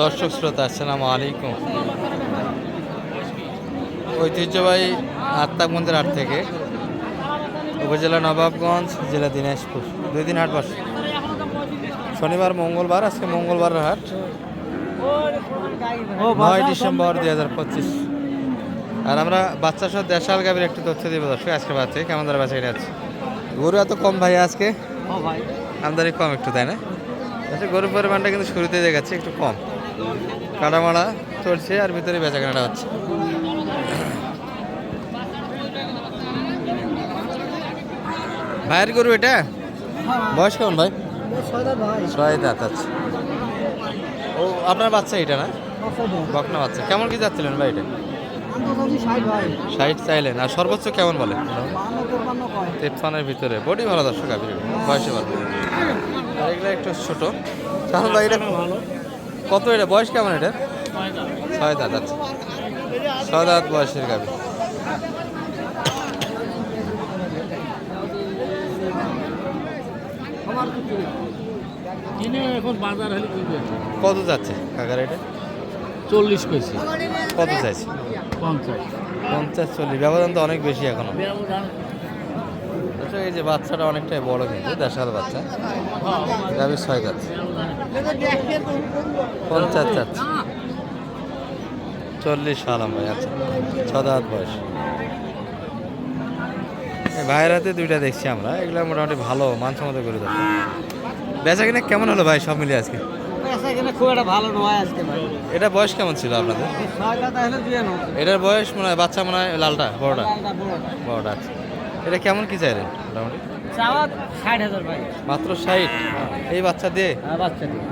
দর্শক শ্রোতা আসসালামু আলাইকুম। ঐতিহ্যবাহী আত্মাক মন্দির হাট থেকে উপজেলা নবাবগঞ্জ জেলা দিনাজপুর। দুই দিন হাট বসে। শনিবার মঙ্গলবার আজকে মঙ্গলবার হাট। নয় ডিসেম্বর দুই হাজার পঁচিশ। আর আমরা বাচ্চা সহ দেশাল গাভীর একটু তথ্য দিব দর্শক আজকে বাচ্চা কেমন ধরে বাচ্চা আছে গরু এত কম ভাই আজকে? আমদানি কম একটু তাই না? আচ্ছা গরুর পরিমাণটা কিন্তু শুরুতে দেখাচ্ছে, একটু কম। কাটামাড়া চলছে আর ভিতরে বেচা কেনাটা হচ্ছে। ভাইয়ের গরু এটা? বয়স কেমন ভাই? ছয় দাঁত আছে ও, আপনার বাচ্চা এটা না? বকনা বাচ্চা। কেমন কি যাচ্ছিলেন ভাই এটা? ষাট চাইলেন। আর সর্বোচ্চ কেমন বলে? তেপ্পানের ভিতরে। বডি ভালো দর্শক আপনি বয়সে ভালো আর এগুলো একটু ছোট। তাহলে ভাই এটা কত এটা? বয়স কেমন এটা? ছয় দাঁত। আচ্ছা। ছয় দাঁত বয়সের গাভি। কিনে এখন বাজার হলে কিনবে? কত যাচ্ছে? কাকার এটা? চল্লিশ কেজি কত চাইছে? পঞ্চাশ। পঞ্চাশ চল্লিশ। ব্যবধান তো অনেক বেশি এখনও। আচ্ছা এই যে বাচ্চাটা অনেকটাই বড় কিন্তু দেশাল বাচ্চা। গাভি ছয় দাঁত পঞ্চাশ চাচ্ছে। চল্লিশ সালাম ভাই আচ্ছা। ছ দাঁত বয়স। এই ভাইয়ের হাতে দুইটা দেখছি আমরা এগুলো মোটামুটি ভালো মানসম্মত করে দর্শক বেচা কিনা কেমন হলো ভাই সব মিলিয়ে আজকে? খুব একটা ভালো নয় আজকে ভাই। এটা বয়স কেমন ছিল আপনাদের? ছয়টা তাহলে দিয়ে নাও এটার বয়স মনে হয় বাচ্চা মনে হয় লালটা বড়টা? বড়টা। আচ্ছা। এটা কেমন কি মোটামুটি? চাওয়া ষাট হাজার ভাই। মাত্র ষাট? এই বাচ্চা দিয়ে? হ্যাঁ বাচ্চা দিয়ে।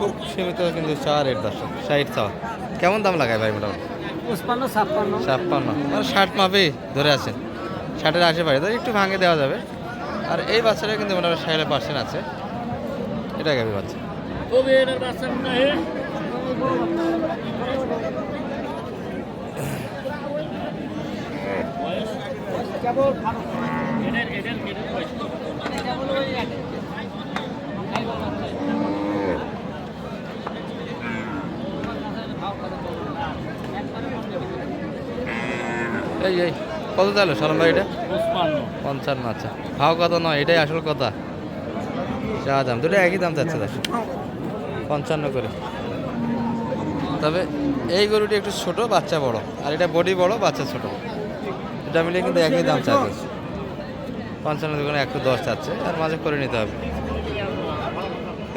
খুব সীমিত কিন্তু চাওয়া রেট দর্শক ষাট চাওয়া। কেমন দাম লাগায় ভাই মোটামুটি? পঁচপান্ন ছাপ্পান্ন। ছাপ্পান্ন। মানে ষাট মাপেই ধরে আছেন। ষাটের আশেপাশে তো একটু ভাঙে দেওয়া যাবে। আর এই বাচ্চাটা কিন্তু মোটামুটি ষাট পার্সেন্ট আছে। এটা গাবি বাচ্চা। এই এই কত চাইলো সালাম ভাই এটা? পঞ্চান্ন আচ্ছা। ভাও কথা নয় এটাই আসল কথা। চা দাম দুটো একই দাম চাচ্ছে দশ পঞ্চান্ন করে। তবে এই গরুটি একটু ছোট বাচ্চা বড়। আর এটা বডি বড় বাচ্চা ছোট। এটা মিলিয়ে কিন্তু একই দাম চাচ্ছে। পঞ্চান্ন দোকানে একশো দশ চাচ্ছে। আর মাঝে করে নিতে হবে।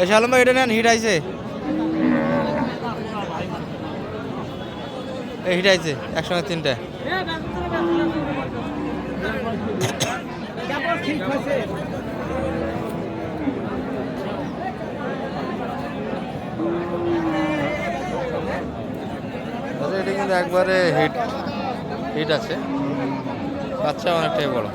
এই শালম ভাই এটা নেন হিট আইছে। এই হিট আইছে একসঙ্গে তিনটে। আচ্ছা এটা কিন্তু একবারে হিট হিট আছে। বাচ্চা অনেকটাই বড়।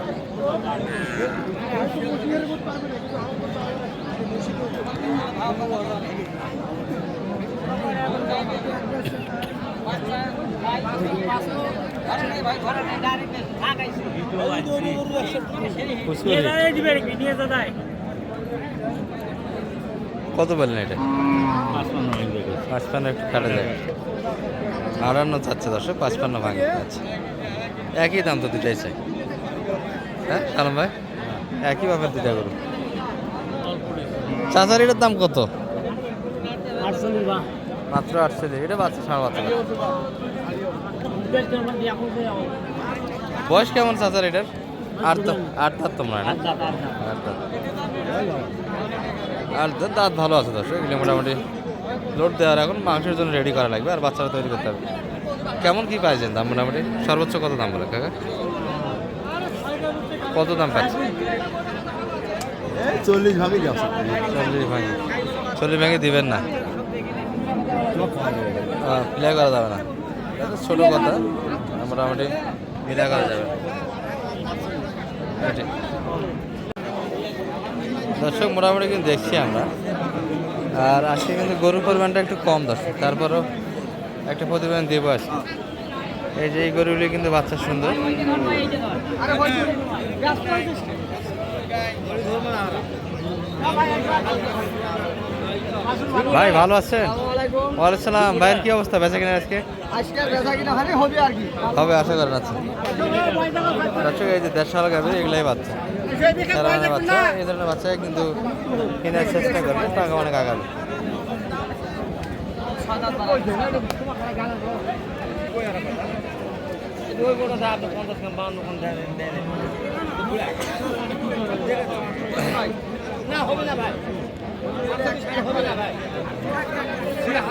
কত বললেন এটা? পাঁচপান্ন একটু কাটা যায়। আটান্ন চাচ্ছে দর্শক, পাঁচপান্ন ভাঙে আচ্ছা। একই দাম তো দুটাই চাই। হ্যাঁ সালাম ভাই? একই ভাবে দুটা করুন। চাচারিটার দাম কত? মাত্র আটশো দিয়ে এটা বাচ্চা সাড়ে বাচ্চা। বয়স কেমন চাচার এটার আট আট দাঁত। তোমরা না আর দাঁত দাঁত ভালো আছে দর্শক, এগুলো মোটামুটি। লোড দেওয়ার এখন মাংসের জন্য রেডি করা লাগবে আর বাচ্চারা তৈরি করতে হবে। কেমন কী পাইছেন দাম মোটামুটি? সর্বোচ্চ কত দাম বলে কাকা? কত দাম পাচ্ছে চল্লিশ ভাগে চল্লিশ ভাঙে চল্লিশ ভাঙে দিবেন না? প্লে করা যাবে না। ছোটো কথা। মোটামুটি মিলা করা যাবে। দর্শক মোটামুটি কিন্তু দেখছি আমরা। আর আজকে কিন্তু গরুর পরিমাণটা একটু কম দর্শক, তারপরও একটা প্রতিবেদন দেবো আজকে এই যে এই গরুগুলি কিন্তু বাচ্চা সুন্দর। ভাই, ভালো আছেন? ওয়ালাইকুম সালাম। ভাইয়ের কি অবস্থা? বেচা কিনা আজকে? আজকে বেচা কিনা হানি হবে আর কি। হবে আশা করেন আচ্ছা। দর্শক এই যে দেড়শো গাভি এগুলাই বাচ্চা। বাচ্চা এই ধরনের বাচ্চা কিন্তু কেনার চেষ্টা করবে টাকা অনেক আগাবে। না হবে না ভাই হবে না ভাই।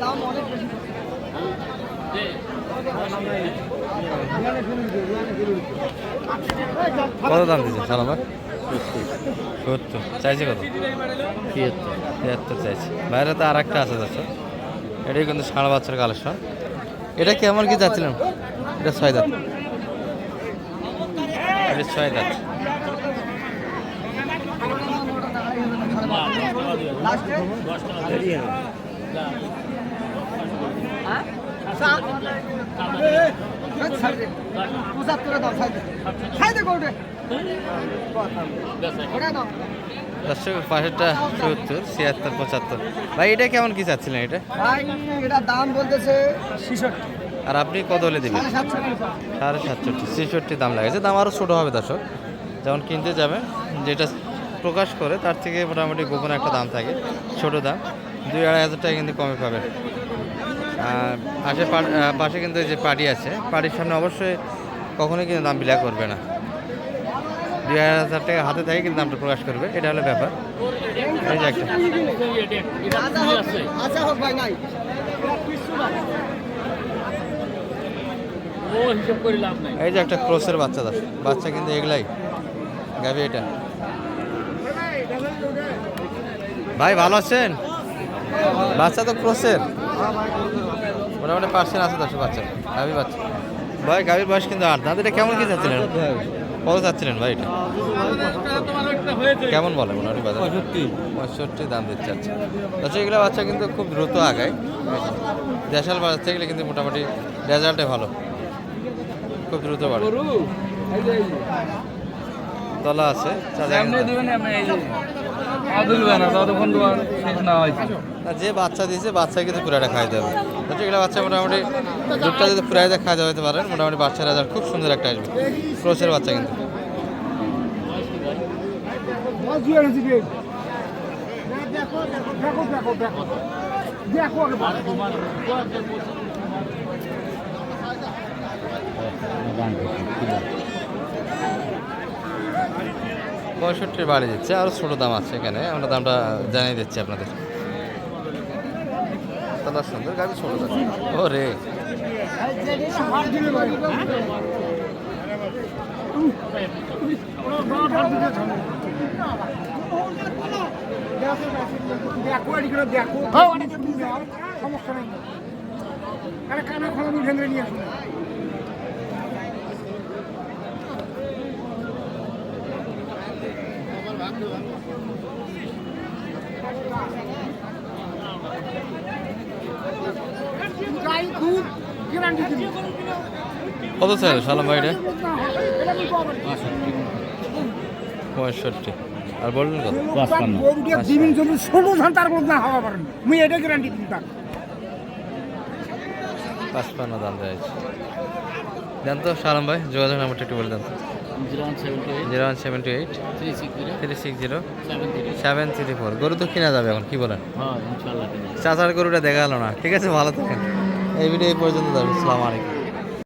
দাম অনেক বেশি কত দাম দিচ্ছে সালাম ভাই সত্তর। চাইছে কত? তিয়াত্তর চাইছে। বাইরে তো আর একটা আছে দর্শক এটাই কিন্তু ষাঁড় বাচ্চার কালেকশন এটা কেমন কি যাচ্ছিলেন এটা ছয় দাঁত। ছয় দাঁত। পঁচাত্তরে দাও খাইতে খাইতে কোটে দাও দর্শক সত্তর ছিয়াত্তর পঁচাত্তর। ভাই এটা কেমন কি চাচ্ছিলেন এটা? এটা দাম বলতেছে ছিষট্টি। আর আপনি কত হলে দেবেন? সাড়ে সাতষট্টি। ছেষট্টি দাম লাগেছে দাম আরও ছোটো হবে দর্শক। যেমন কিনতে যাবে যেটা প্রকাশ করে তার থেকে মোটামুটি গোপন একটা দাম থাকে। ছোটো দাম। দুই আড়াই হাজার টাকা কিন্তু কমে পাবেন। আর পাশে পাশে কিন্তু এই যে পার্টি আছে পার্টির সামনে অবশ্যই কখনোই কিন্তু দাম বিলা করবে না। দুই হাজার টাকা হাতে থাকে, কিন্তু দামটা প্রকাশ করবে। এটা হলো ব্যাপার। এই যে একটা। এই যে একটা ক্রসের বাচ্চা দাস বাচ্চা কিন্তু এগুলাই। গাবি এটা। ভাই, ভালো আছেন? বাচ্চা তো ক্রোসের। মোটামুটি পার্সেন্ট আছে দশ বাচ্চা। গাভি বাচ্চা। ভাই গাভির বয়স কিন্তু আট। দাঁত এটা কেমন কি চাচ্ছিলেন কত চাচ্ছিলেন ভাই এটা? কেমন বলে মোটামুটি বাজার? পঁয়ষট্টি। দাম দিতে চাচ্ছে আচ্ছা এগুলো বাচ্চা কিন্তু খুব দ্রুত আগায়। দেশাল বাচ্চা থেকে কিন্তু মোটামুটি রেজাল্টে ভালো। খুব দ্রুত বাড়ে। তলা আছে চাচা কিন্তু- না, যে বাচ্চা দিয়েছে বাচ্চা কিন্তু পুরাটা খাই দেবে আচ্ছা এগুলো বাচ্চা মোটামুটি দুধটা যদি পুরাইতে খাওয়া যেতে পারেন মোটামুটি বাচ্চার রেজাল্ট খুব সুন্দর একটা আসবে ক্রোসের বাচ্চা কিন্তু পঁয়ষট্টির বাড়ি দিচ্ছে আরও ছোটো দাম আছে এখানে আমরা দামটা জানিয়ে দিচ্ছি আপনাদের। তলা সুন্দর গাড়ি ছোটো দাম। ও রে সমস্যা নেই কানা খোলা নিয়ে আসুন গাই দুধ গ্যারান্টি দিবি কত স্যার সালাম ভাই এটা পঁয়ষট্টি। আর বললেন কত? ষোলো ধান তার না হওয়া পারেন মুই এটা গ্যারান্টি দিন পাঁচপান্ন দাম দেওয়া হয়েছে দেন তো সালাম ভাই যোগাযোগ নাম্বারটা একটু বলে দেন তো। Zero one seven two eight. Three six zero. Seven three four. গরু তো কেনা যাবে এখন কি বলেন? হ্যাঁ চাচার গরুটা দেখা গেল না। ঠিক আছে ভালো থাকেন। এই ভিডিও এই পর্যন্ত যাবে আসসালামু আলাইকুম।